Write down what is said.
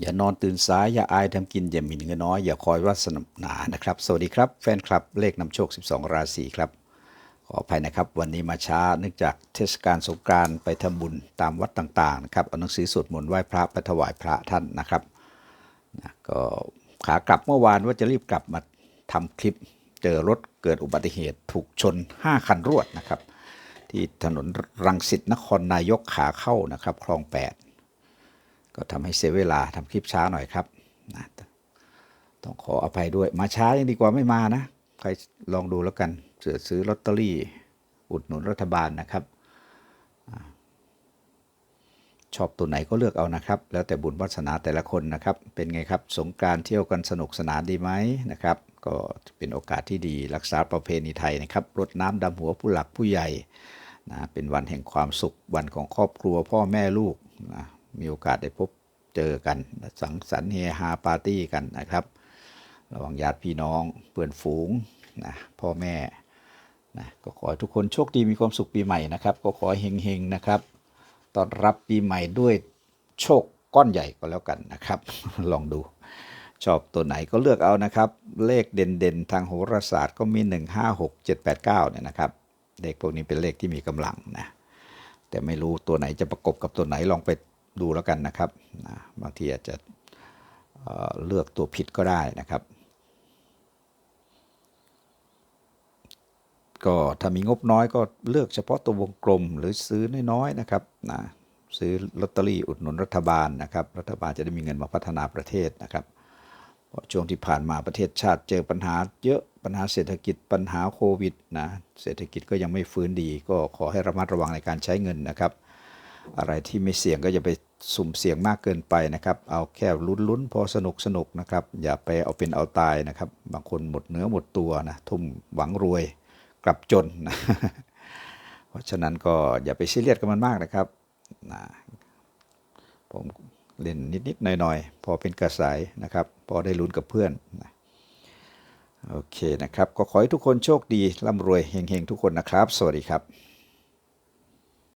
อย่านอนตื่นสาย อย่าอายทำกิน อย่าหมิ่นเงินน้อย อย่าคอยวาสนานะครับ สวัสดีครับ แฟนคลับเลขนำโชค 12 ราศีครับ ขออภัยนะครับ วันนี้มาช้าเนื่องจากเทศกาลสงกานต์ไปทำบุญตามวัดต่างๆนะครับเอาหนังสือสวดมนต์ไหว้พระไปถวายพระท่านนะครับนะก็ขากลับเมื่อวานว่าจะรีบกลับมาทำคลิปเจอรถเกิดอุบัติเหตุถูกชน 5 คันรวดนะครับ ที่ถนนรังสิตนครนายกขาเข้านะครับ คลอง 8 ก็ทำให้เสียเวลาทำคลิปช้าหน่อยครับนะต้องขออภัยด้วย มาช้ายังดีกว่าไม่มานะ ใครลองดูแล้วกันเสือซื้อลอตเตอรี่ อุดหนุนรัฐบาลนะครับ ชอบตัวไหนก็เลือกเอานะครับ แล้วแต่บุญวาสนาแต่ละคนนะครับ เป็นไงครับ สงการเที่ยวกันสนุกสนานดีไหมนะครับ ก็เป็นโอกาสที่ดีรักษาประเพณีไทยนะครับ รดน้ำดำหัวผู้หลักผู้ใหญ่นะเป็นวันแห่งความสุขวันของครอบครัวพ่อแม่ลูกนะ มีโอกาสได้พบเจอกัน สังสรรค์เฮฮาปาร์ตี้กันนะครับ ระหว่างญาติพี่น้องเพื่อนฝูงนะพ่อแม่นะก็ขอให้ทุกคนโชคดีมีความสุขปีใหม่นะครับ ก็ขอเฮงๆนะครับต้อนรับปีใหม่ด้วยโชคก้อนใหญ่ก็แล้วกันนะครับ ลองดูชอบตัวไหนก็เลือกเอานะครับ เลขเด่นๆ ทางโหราศาสตร์ก็มี 1 5 6 7 8 9เนี่ยนะครับเลขพวกนี้เป็นเลขที่มีกำลังนะแต่ไม่รู้ตัวไหนจะประกบกับตัวไหนลองไป ดูแล้วกันนะครับนะบางทีอาจจะเเลือกตัวผิดก็ได้นะครับ ก็ถ้ามีงบน้อยก็เลือกเฉพาะตัววงกลมหรือซื้อน้อยๆนะครับนะซื้อลอตเตอรี่อุดหนุนรัฐบาลนะครับ รัฐบาลจะได้มีเงินมาพัฒนาประเทศนะครับเพราะช่วงที่ผ่านมาประเทศชาติเจอปัญหาเยอะปัญหาเศรษฐกิจปัญหาโควิดนะเศรษฐกิจก็ยังไม่ฟื้นดี ก็ขอให้ระมัดระวังในการใช้เงินนะครับ อะไรที่ไม่เสี่ยงก็อย่าไป สุ่มเสี่ยงมากเกินไปนะครับ เอาแค่ลุ้นๆพอสนุกสนุกนะครับ อย่าไปเอาเป็นเอาตายนะครับ บางคนหมดเนื้อหมดตัวนะทุ่มหวังรวยกลับจนนะเพราะฉะนั้นก็อย่าไปซีเรียสกับมันมากนะครับนะผมเล่นนิดๆหน่อยๆ พอเป็นกระสายนะครับ พอได้ลุ้นกับเพื่อนนะโอเคนะครับ ก็ขอให้ทุกคนโชคดีร่ำรวยเฮงๆ ทุกคนนะครับ สวัสดีครับ